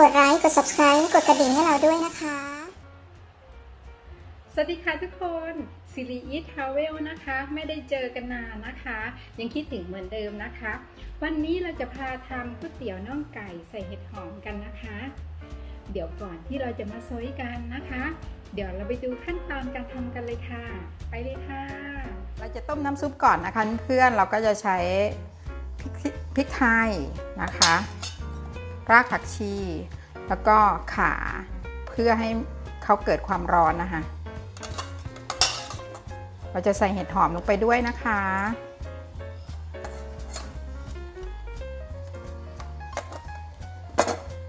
กดไลค์ กด subscribe กดกระดิ่งให้เราด้วยนะคะ สวัสดีค่ะทุกคนซิริอีทาวเวลนะคะ ไม่ได้เจอกันนานนะคะ ยังคิดถึงเหมือนเดิมนะคะ วันนี้เราจะพาทำก๋วยเตี๋ยวน่องไก่ใส่เห็ดหอมกันนะคะ เดี๋ยวก่อนที่เราจะมาซอยกันนะคะ เดี๋ยวเราไปดูขั้นตอนการทำกันเลยค่ะ ไปเลยค่ะ เราจะต้มน้ำซุปก่อนนะคะเพื่อนเราก็จะใช้พริกพริกไทยนะคะ รากผักชี แล้วก็ขาเพื่อให้เขาเกิดความร้อนนะคะ เราจะใส่เห็ดหอมลงไปด้วยนะคะ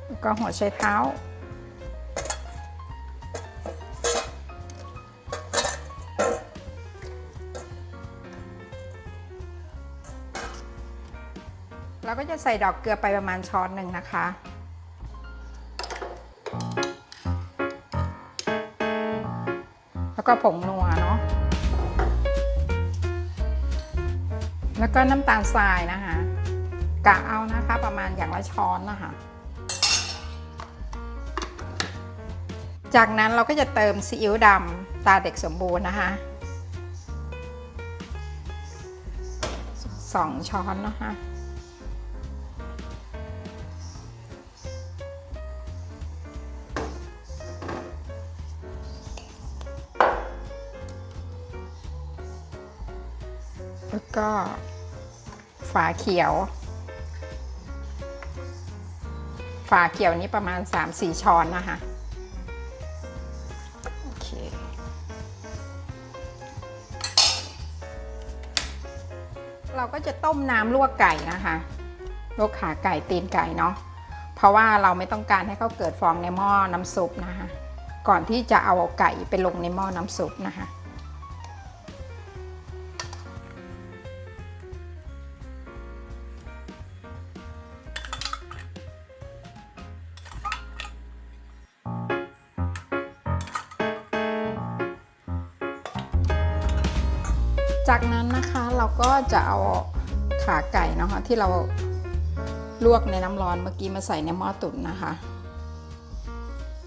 แล้วก็หัวไชเท้า จะใส่ดอกเกลือไปประมาณช้อนหนึ่งนะคะ แล้วก็ผงนัวเนาะ แล้วก็น้ำตาลทรายนะคะกะเอานะคะประมาณอย่างละช้อนนะคะ จากนั้นเราก็จะเติมซีอิ๊วดำตาเด็กสมบูรณ์นะคะสองช้อนนะคะ ก็ฝาเขียว ฝาเขียวนี้ประมาณ 3-4 ช้อนนะคะโอเคเราก็จะต้มน้ำลวกไก่นะคะลวกขาไก่ตีนไก่เนาะเพราะว่าเราไม่ต้องการให้เขาเกิดฟองในหม้อน้ำซุปนะคะ ก่อนที่จะเอาไก่ไปลงในหม้อน้ำซุปนะคะ จากนั้นนะคะเราก็จะเอาขาไก่นะคะที่เราลวกในน้ำร้อนเมื่อกี้มาใส่ในหม้อตุ๋นนะคะ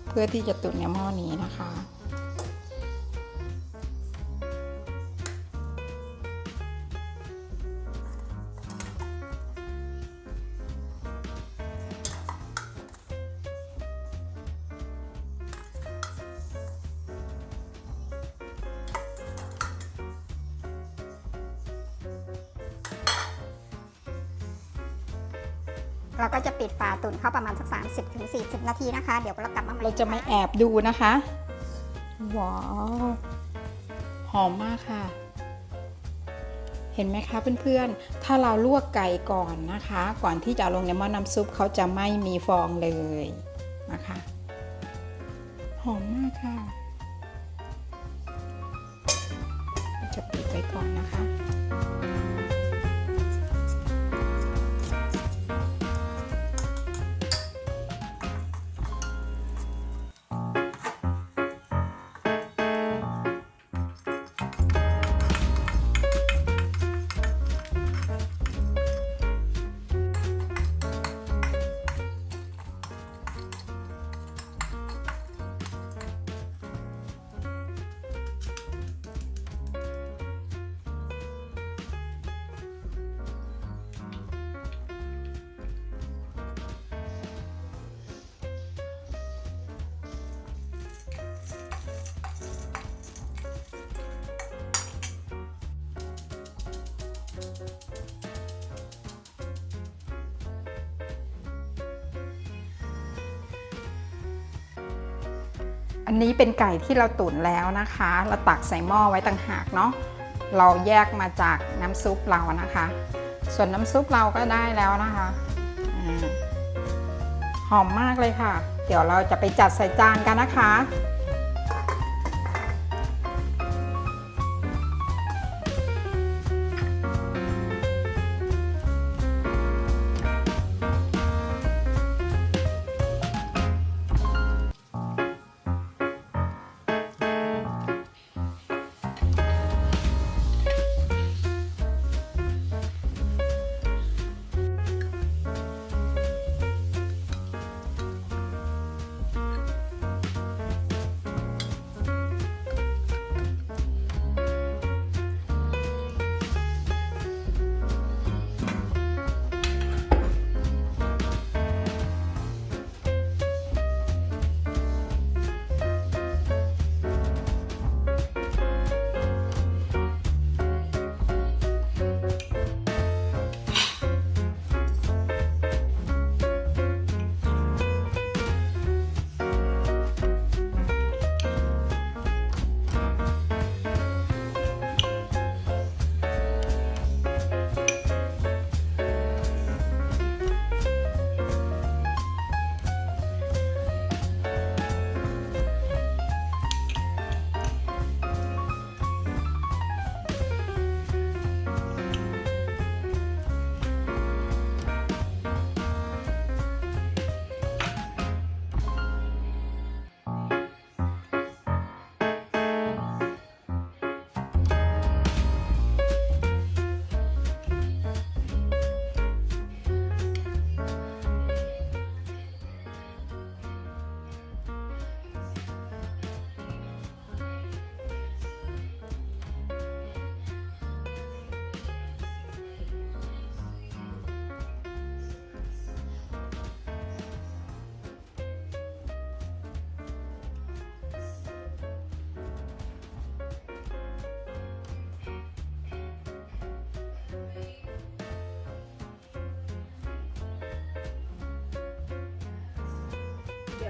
เพื่อที่จะตุ๋นในหม้อนี้นะคะ เราก็จะปิดฝาตุ๋นเข้าประมาณสัก 30-40 นาทีนะคะ เดี๋ยวเรากลับมาใหม่เราจะไม่แอบดูนะคะ ว้าว หอมมากค่ะ เห็นไหมคะเพื่อนๆ ถ้าเราลวกไก่ก่อนนะคะ ก่อนที่จะเอาลงในหม้อน้ำซุปเขาจะไม่มีฟองเลยนะคะ หอมมากค่ะ จะปิดไว้ก่อนนะคะ อันนี้เป็นไก่ที่เราตุ๋นแล้วนะคะ เราตักใส่หม้อไว้ต่างหากเนาะ เราแยกมาจากน้ำซุปเรานะคะ ส่วนน้ำซุปเราก็ได้แล้วนะคะอหอมมากเลยค่ะ เดี๋ยวเราจะไปจัดใส่จานกันนะคะ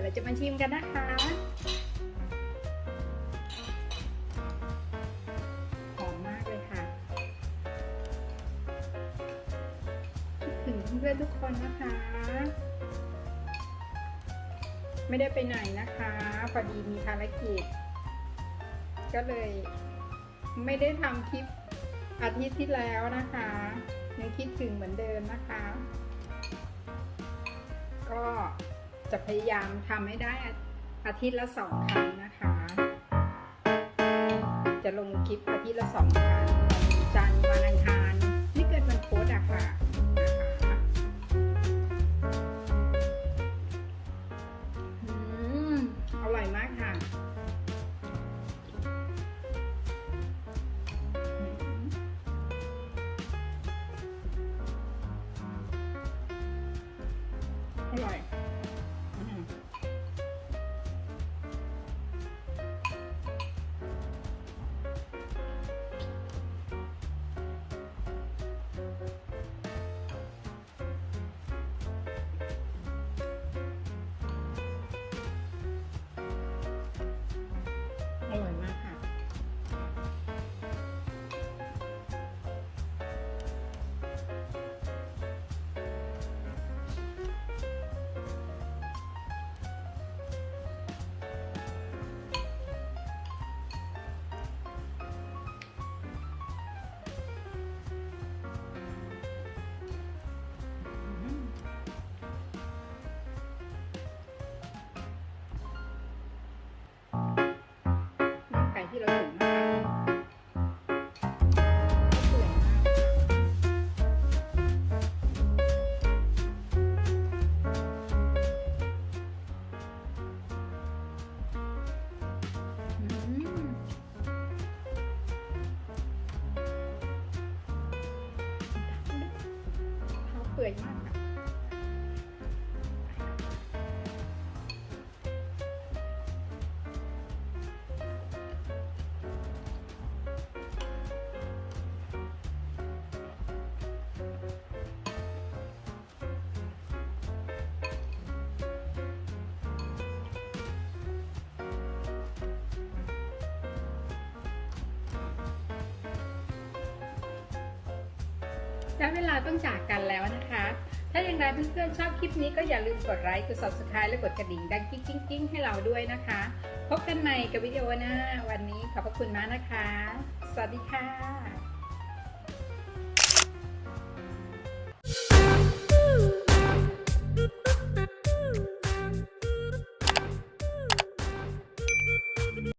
เราจะมาชิมกันนะคะหอมมากเลยค่ะคิดถึงเพื่อนทุกคนนะคะ ไม่ได้ไปไหนนะคะพอดีมีภารกิจ ก็เลยไม่ได้ทำคลิปอาทิตย์ที่แล้วนะคะยังคิดถึงเหมือนเดิมนะคะ ก็ จะพยายามทำให้ได้อาทิตย์ละสองครั้งนะคะ จะลงคลิปอาทิตย์ละสองครั้งวันจันทร์วันอังคารไม่เกินวันพุธอะค่ะนะคะอืมอร่อยมากค่ะ อร่อย เท้ ได้เวลาต้องจากกันแล้วนะคะ ถ้าอย่างไรเพื่อนๆชอบคลิปนี้ก็อย่าลืมกดไลค์กด subscribe และกดกระดิ่งดังกิ๊งกิ๊งกิ๊งให้เราด้วยนะคะ พบกันใหม่กับวิดีโอหน้า วันนี้ขอบพระคุณมากนะคะ สวัสดีค่ะ